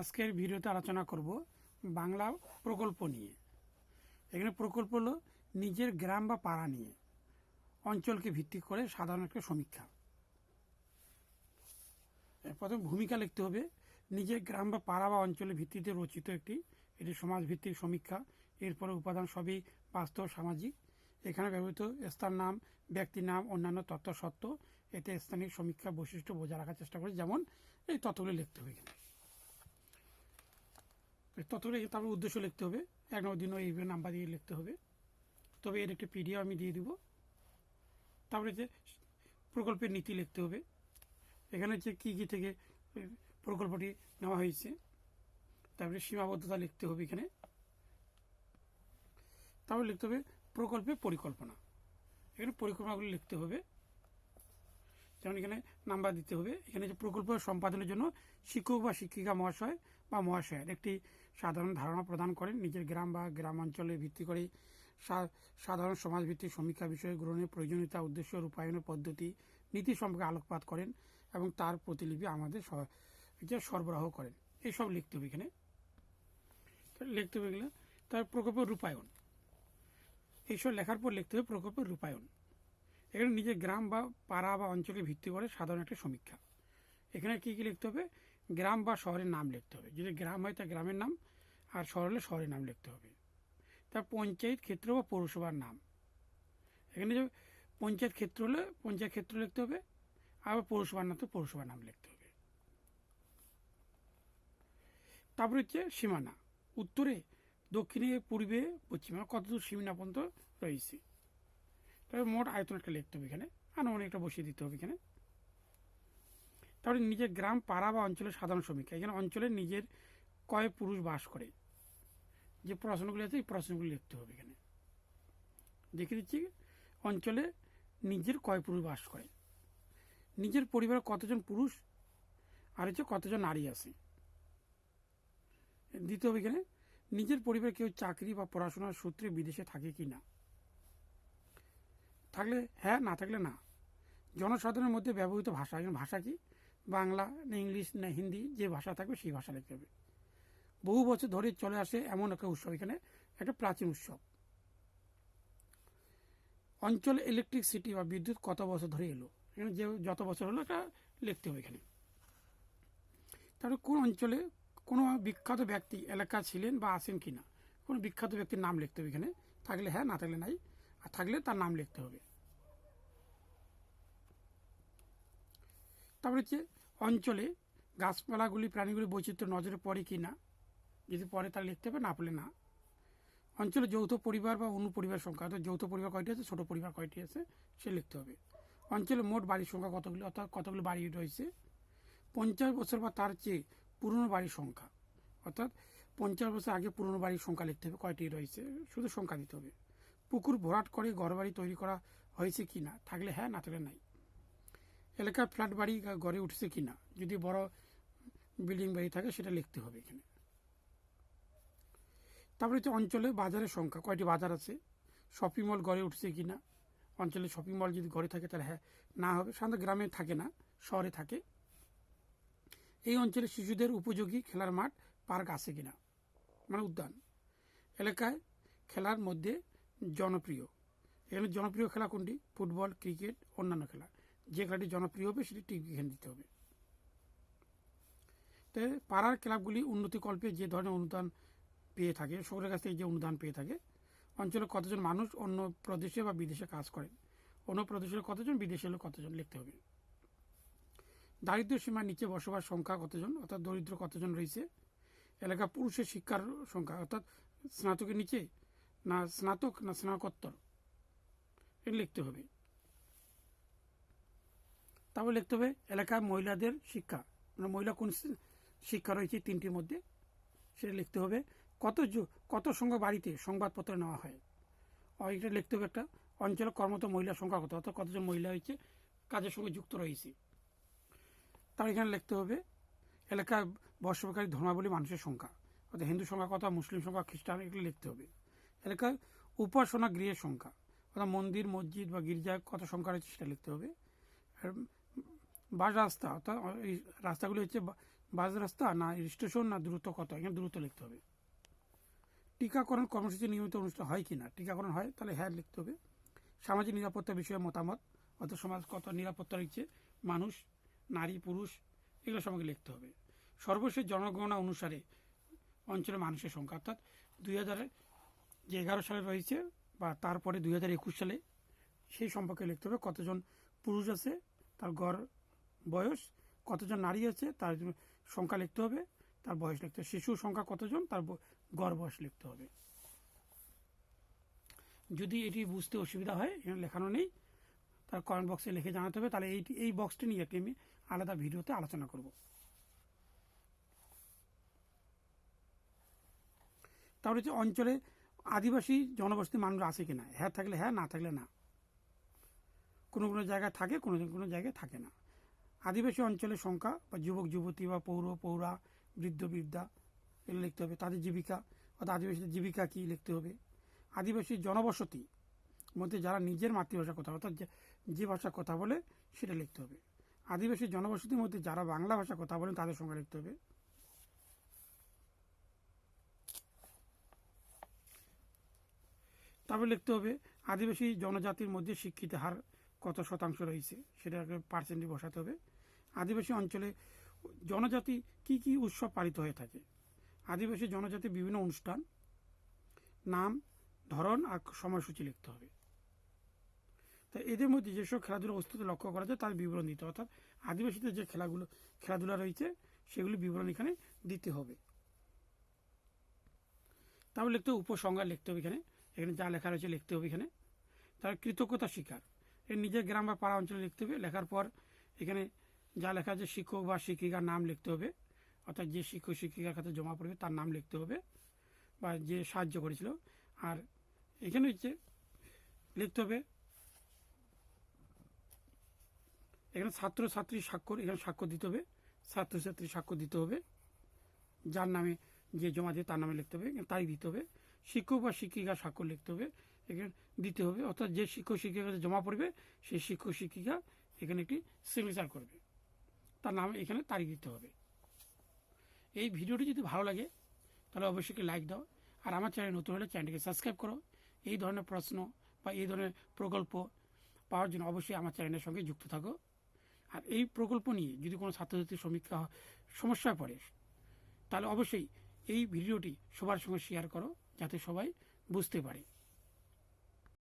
আজকের ভিডিওতে আলোচনা করব বাংলা প্রকল্প নিয়ে। এখানে প্রকল্প হলো নিজের গ্রাম বা পাড়া নিয়ে, অঞ্চলকে ভিত্তি করে সাধারণ একটা সমীক্ষা। প্রথম ভূমিকা লিখতে হবে, নিজের গ্রাম বা পাড়া বা অঞ্চলের ভিত্তিতে রচিত একটি, এটি সমাজ ভিত্তিক সমীক্ষা, এরপরে উপাদান সবই বাস্তব সামাজিক। এখানে ব্যবহৃত স্থান নাম ব্যক্তির নাম, অন্যান্য তথ্য সত্য এতে স্থানীয় সমীক্ষা বৈশিষ্ট্য বোঝা রাখার চেষ্টা করে যেমন এই তথ্যগুলি লিখতে হবে এখানে। তথ্যগুলি তারপর উদ্দেশ্য লিখতে হবে। এক নম্বর দিন এই নাম্বার দিয়ে লিখতে হবে। তবে এর একটি পিডিএফ আমি দিয়ে দিব। তারপরে যে প্রকল্পের নীতি লিখতে হবে। এখানে যে কী কী থেকে প্রকল্পটি নেওয়া হয়েছে, তারপরে সীমাবদ্ধতা লিখতে হবে এখানে। তারপরে লিখতে হবে প্রকল্পের পরিকল্পনা। এখানে পরিকল্পনাগুলি লিখতে হবে। যেমন এখানে নাম্বার দিতে হবে। এখানে যে প্রকল্প সম্পাদনের জন্য শিক্ষক বা শিক্ষিকা মহাশয় বা মহাশয়ের একটি সাধারণ ধারণা প্রদান করেন। নিজের গ্রাম বা গ্রাম অঞ্চলে ভিত্তি করে সাধারণ সমাজভিত্তিক সমীক্ষা বিষয়ে গ্রহণের প্রয়োজনীয়তা, উদ্দেশ্য, রূপায়ণের পদ্ধতি, নীতি সম্পর্কে আলোকপাত করেন এবং তার প্রতিলিপি আমাদের সরবরাহ করেন। এইসব লিখতে হবে এখানে। লিখতে হবে এগুলো। তার প্রকল্প রূপায়ণ। এইসব লেখার পর লিখতে হবে প্রকল্পের রূপায়ণ। এখানে নিজের গ্রাম বা পাড়া বা অঞ্চলে ভিত্তি করে সাধারণ একটা সমীক্ষা। এখানে কি কি লিখতে হবে? গ্রাম বা শহরের নাম লিখতে হবে। যদি গ্রাম হয় তা গ্রামের নাম, আর শহর হলে শহরের নাম লিখতে হবে। তার পঞ্চায়েত ক্ষেত্র বা পৌরসভার নাম। এখানে যে পঞ্চায়েত ক্ষেত্র হলে পঞ্চায়েত ক্ষেত্র লিখতে হবে আবার পৌরসভার নাম তো পৌরসভার নাম লিখতে হবে। তারপরে হচ্ছে সীমানা। উত্তরে, দক্ষিণে, পূর্বে, পশ্চিমে, কতদূর সীমানা পর্যন্ত রয়েছে? তবে মোট আয়তন একটা লিখতে হবে এখানে। আনুমানিক একটা বসিয়ে দিতে হবে এখানে। তারপরে নিজের গ্রাম, পাড়া বা অঞ্চলের সাধারণ সমীক্ষা এখানে অঞ্চলে নিজের কয় পুরুষ বাস করে? যে প্রশ্নগুলি আছে, এই প্রশ্নগুলি লিখতে হবে এখানে। দেখে দিচ্ছি, অঞ্চলে নিজের কয় পুরুষ বাস করে? নিজের পরিবারে কতজন পুরুষ? আর হচ্ছে কতজন নারী আছে? দিতে হবে এখানে, নিজের পরিবারে কেউ চাকরি বা পড়াশোনার সূত্রে বিদেশে থাকে কি না থাকলে হ্যাঁ না থাকলে না। জনসাধারণের মধ্যে ব্যবহৃত ভাষা, এখানে ভাষা কি? বাংলা, না ইংলিশ, না হিন্দি, যে ভাষা থাকবে সেই ভাষা লিখতে হবে। বহু বছর ধরে চলে আসে এমন একটা উৎসব, এখানে একটা প্রাচীন উৎসব। অঞ্চল ইলেকট্রিক সিটি বা বিদ্যুৎ কত বছর ধরে এলো? এখানে যে যত বছর হলো এটা লিখতে হবে এখানে। তাহলে কোন অঞ্চলে কোনো বিখ্যাত ব্যক্তি এলাকা ছিলেন বা আছেন কি না কোনো বিখ্যাত ব্যক্তির নাম লিখতে হবে এখানে। থাকলে হ্যাঁ না থাকলে নাই। আর থাকলে তার নাম লিখতে হবে। তারপরে হচ্ছে, অঞ্চলে গাছপালাগুলি প্রাণীগুলি বৈচিত্র্য নজরে পড়ে কি না? যদি পরে তাহলে লিখতে হবে, না পড়লে না। অঞ্চলে যৌথ পরিবার বা অন্য পরিবার সংখ্যা, অর্থাৎ যৌথ পরিবার কয়টি আছে, ছোট পরিবার কয়টি আছে, সে লিখতে হবে। অঞ্চলে মোট বাড়ির সংখ্যা কতগুলি, অর্থাৎ কতগুলি বাড়ি রয়েছে? পঞ্চাশ বছর বা তার চেয়ে পুরনো বাড়ির সংখ্যা, অর্থাৎ পঞ্চাশ বছর আগে পুরনো বাড়ির সংখ্যা লিখতে হবে, কয়টি রয়েছে? শুধু সংখ্যা দিতে হবে। পুকুর ভরাট করে ঘরবাড়ি তৈরি করা হয়েছে কি না? থাকলে হ্যাঁ না থাকলে নাই। এলাকায় ফ্ল্যাট বাড়ি গড়ে উঠছে কি না? যদি বড় বিল্ডিং বাড়ি থাকে, সেটা লিখতে হবে এখানে। তারপরে হচ্ছে অঞ্চলে বাজারের সংখ্যা, কয়টি বাজার আছে? শপিং মল গড়ে উঠছে কি না? অঞ্চলে শপিং মল যদি ঘরে থাকে, তাহলে হ্যাঁ না হবে। সাধারণত গ্রামে থাকে না, শহরে থাকে। এই অঞ্চলে শিশুদের উপযোগী খেলার মাঠ, পার্ক আছে কিনা মানে উদ্যান। এলাকায় খেলার মধ্যে জনপ্রিয়। এখানে জনপ্রিয় খেলা কোনটি? ফুটবল, ক্রিকেট, অন্যান্য খেলা। যে খেলাটি জনপ্রিয় হবে, সেটি টিভি এখানে দিতে হবে। তাই পাড়ার ক্লাবগুলি উন্নতিকল্পে যে ধরনের অনুদান পেয়ে থাকে সকলের কাছ থেকে যে অনুদান পেয়ে থাকে অঞ্চলে কতজন মানুষ অন্য প্রদেশে বা বিদেশে কাজ করেন অন্য প্রদেশে কতজন বিদেশে হলে কতজন লিখতে হবে? দারিদ্র্য সীমার নিচে বসবাস সংখ্যা কতজন, অর্থাৎ দরিদ্র কতজন রয়েছে? এলাকা পুরুষের শিক্ষার সংখ্যা, অর্থাৎ স্নাতকের নিচে না স্নাতক না স্নাতকোত্তর। এটা লিখতে হবে। তারপর লিখতে হবে এলাকায় মহিলাদের শিক্ষা। মানে মহিলা কোন শিক্ষা রয়েছে তিনটির মধ্যে, সেটা লিখতে হবে। কত কত সংখ্যক বাড়িতে সংবাদপত্র নেওয়া হয়? এটা লিখতে হবে একটা। অঞ্চলে কর্মরত মহিলার সংখ্যা কত? অর্থাৎ কতজন মহিলা হয়েছে কাজের সঙ্গে যুক্ত রয়েছে। তার এখানে লিখতে হবে এলাকায় বসবাসকারী ধর্মাবলী মানুষের সংখ্যা। অর্থাৎ হিন্দু সংখ্যা কত মুসলিম সংখ্যা, খ্রিস্টান, এগুলো লিখতে হবে। এলাকায় উপাসনা গৃহের সংখ্যা। অর্থাৎ মন্দির, মসজিদ বা গির্জায় কত সংখ্যা রয়েছে সেটা লিখতে হবে। বাস রাস্তা, অর্থাৎ এই রাস্তাগুলি হচ্ছে বাস রাস্তা না স্টেশন না দ্রুত কত, এখানে দূরত্ব লিখতে হবে। টিকাকরণ কর্মসূচি নিয়মিত অনুষ্ঠান হয় কি না টিকাকরণ হয়, তাহলে হ্যাঁ লিখতে হবে। সামাজিক নিরাপত্তা বিষয়ে মতামত, অর্থাৎ সমাজ কত নিরাপত্তা রয়েছে? মানুষ, নারী, পুরুষ, এগুলো সবাইকে লিখতে হবে। সর্বশেষ জনগণনা অনুসারে অঞ্চলের মানুষের সংখ্যা, অর্থাৎ দুই হাজার যে এগারো সালে রয়েছে বা তারপরে দুই হাজার একুশ সালে সেই সম্পর্কে লিখতে হবে কতজন পুরুষ আছে, তার গড় বয়স, কতজন নারী আছে, তার সংখ্যা লিখতে হবে, তার বয়স লিখতে হবে। শিশুর সংখ্যা কতজন, তার গড় বয়স লিখতে হবে। যদি এটি বুঝতে অসুবিধা হয়, এখানে লেখানো নেই, তার কমেন্ট বক্সে লিখে জানাতে হবে। তাহলে এইটি এই বক্সটি নিয়ে আমি আলাদা ভিডিওতে আলোচনা করব। হচ্ছে অঞ্চলে আদিবাসী জনবসতি মানুষ আছে কিনা হ্যাঁ থাকলে হ্যাঁ না থাকলে না। কোনো কোনো জায়গায় থাকে, কোনো কোনো জায়গায় থাকে না। আদিবাসী অঞ্চলের সংখ্যা বা যুবক, যুবতী বা পৌর, পৌরা, বৃদ্ধ, বৃদ্ধা, এগুলো লিখতে হবে। তাদের জীবিকা, অর্থাৎ আদিবাসীদের জীবিকা কী লিখতে হবে? আদিবাসী জনবসতি মধ্যে যারা নিজের মাতৃভাষা কথা, অর্থাৎ যে- ভাষা কথা বলে, সেটা লিখতে হবে। আদিবাসী জনবসতির মধ্যে যারা বাংলা ভাষা কথা বলেন, তাদের সংখ্যা লিখতে হবে। তারপরে লিখতে হবে, আদিবাসী জনজাতির মধ্যে শিক্ষিত হার কত শতাংশ রয়েছে? সেটাকে পার্সেন্টে বসাতে হবে। আদিবাসী অঞ্চলে জনজাতি কি কি উৎসব পালিত হয়ে থাকে? আদিবাসী জনজাতির বিভিন্ন অনুষ্ঠান, নাম, ধরন আর সময়সূচি লিখতে হবে। তা এদের মধ্যে যেসব খেলাধুলা অস্তিত্ব লক্ষ্য করা যায় তার বিবরণ দিতে অর্থাৎ আদিবাসীদের যে খেলাগুলো, খেলাধুলা রয়েছে, সেগুলি বিবরণ এখানে দিতে হবে। তারপর লিখতে উপসংহার লিখতে হবে এখানে। এখানে যা লেখা রয়েছে লিখতে হবে এখানে। তার কৃতজ্ঞতা স্বীকার। এর নিজের গ্রাম বা পাড়া অঞ্চলে লিখতে হবে। লেখার পর এখানে যা লেখা আছে, শিক্ষক বা শিক্ষিকার নাম লিখতে হবে। অর্থাৎ যে শিক্ষক শিক্ষিকার কাছে জমা পড়বে, তার নাম লিখতে হবে বা যে সাহায্য করেছিল। আর এখানে হচ্ছে লিখতে হবে, এখানে ছাত্র ছাত্রী স্বাক্ষর, এখানে স্বাক্ষর দিতে হবে। ছাত্রছাত্রী স্বাক্ষর দিতে হবে। যার নামে যে জমা দিয়ে তার নামে লিখতে হবে। তারিখ দিতে হবে। শিক্ষক বা শিক্ষিকা স্বাক্ষর লিখতে হবে, এখানে দিতে হবে। অর্থাৎ যে শিক্ষক শিক্ষিকার জমা পড়বে, সেই শিক্ষক শিক্ষিকা এখানে একটি সিগনেচার করবে। তার নাম এখানে তারিখ দিতে হবে। এই ভিডিওটি যদি ভালো লাগে, তাহলে অবশ্যই লাইক দাও। আর আমার চ্যানেল নতুন হলে চ্যানেলটিকে সাবস্ক্রাইব করো। এই ধরনের প্রশ্ন বা এই ধরনের প্রকল্প পাওয়ার জন্য অবশ্যই আমার চ্যানেলের সঙ্গে যুক্ত থাকো। আর এই প্রকল্প নিয়ে যদি কোনো ছাত্রছাত্রীর সমীক্ষা সমস্যায় পড়ে, তাহলে অবশ্যই এই ভিডিওটি সবার সঙ্গে শেয়ার করো। যাতে সবাই বুঝতে পারে।